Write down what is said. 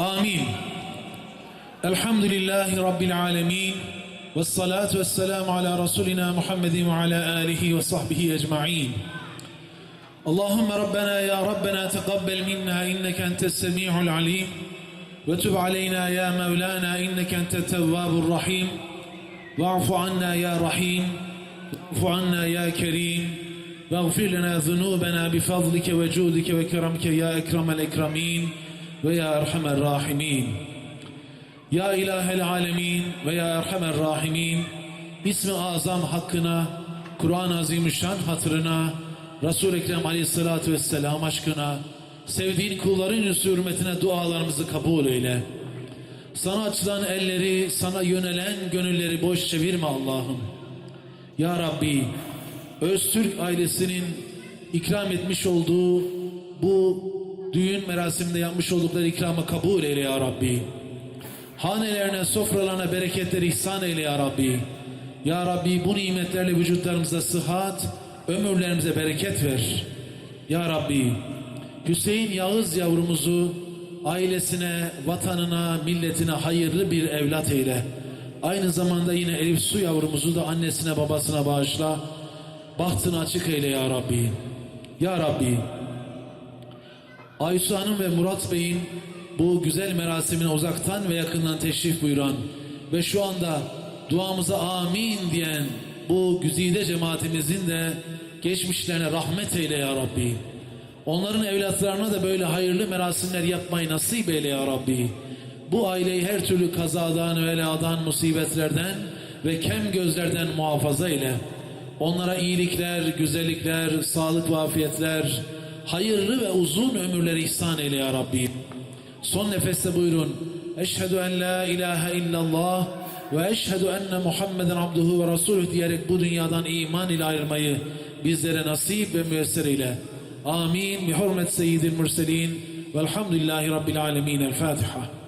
آمين. الحمد لله رب العالمين والصلاة والسلام على رسولنا محمد وعلى آله وصحبه أجمعين. اللهم ربنا يا ربنا تقبل منا إنك أنت السميع العليم وتب علينا يا مولانا إنك أنت التواب الرحيم. واعف عنا يا رحيم واعف عنا يا كريم. واغفر لنا ذنوبنا بفضلك وجودك وكرمك يا أكرم الأكرمين. ve ya erhamer rahimin. Ya ilahel alemin ve ya erhamer rahimin. İsmi azam hakkına, Kur'an-ı Azimüşşan hatırına, Resul-i Ekrem aleyhissalatü vesselam aşkına, sevdiğin kulların üstü hürmetine dualarımızı kabul eyle. Sana açılan elleri, sana yönelen gönülleri boş çevirme Allah'ım. Ya Rabbi, Öztürk ailesinin ikram etmiş olduğu bu düğün merasiminde yapmış oldukları ikramı kabul eyle Ya Rabbi. Hanelerine, sofralarına bereketleri ihsan eyle ya Rabbi. Ya Rabbi bu nimetlerle vücutlarımıza sıhhat, ömürlerimize bereket ver. Ya Rabbi, Hüseyin Yağız yavrumuzu ailesine, vatanına, milletine hayırlı bir evlat eyle. Aynı zamanda yine Elif Su yavrumuzu da annesine babasına bağışla. Bahtını açık eyle ya Rabbi. Ya Rabbi, Aysu Hanım ve Murat Bey'in bu güzel merasimine uzaktan ve yakından teşrif buyuran ve şu anda duamıza amin diyen bu güzide cemaatimizin de geçmişlerine rahmet eyle ya Rabbi. Onların evlatlarına da böyle hayırlı merasimler yapmayı nasip eyle ya Rabbi. Bu aileyi her türlü kazadan, veladan, musibetlerden ve kem gözlerden muhafaza eyle. Onlara iyilikler, güzellikler, sağlık ve afiyetler, hayırlı ve uzun ömürler ihsan eyle ya Rabbi. Son nefeste buyurun. Eşhedü en la ilahe illallah ve eşhedü enne Muhammeden abduhu ve resuluh diyerek bu dünyadan iman ile ayrılmayı bizlere nasip ve müyesser eyle. Amin. Bi hurmet seyyidil mürselin velhamdülillahi rabbil alemin. El Fatiha.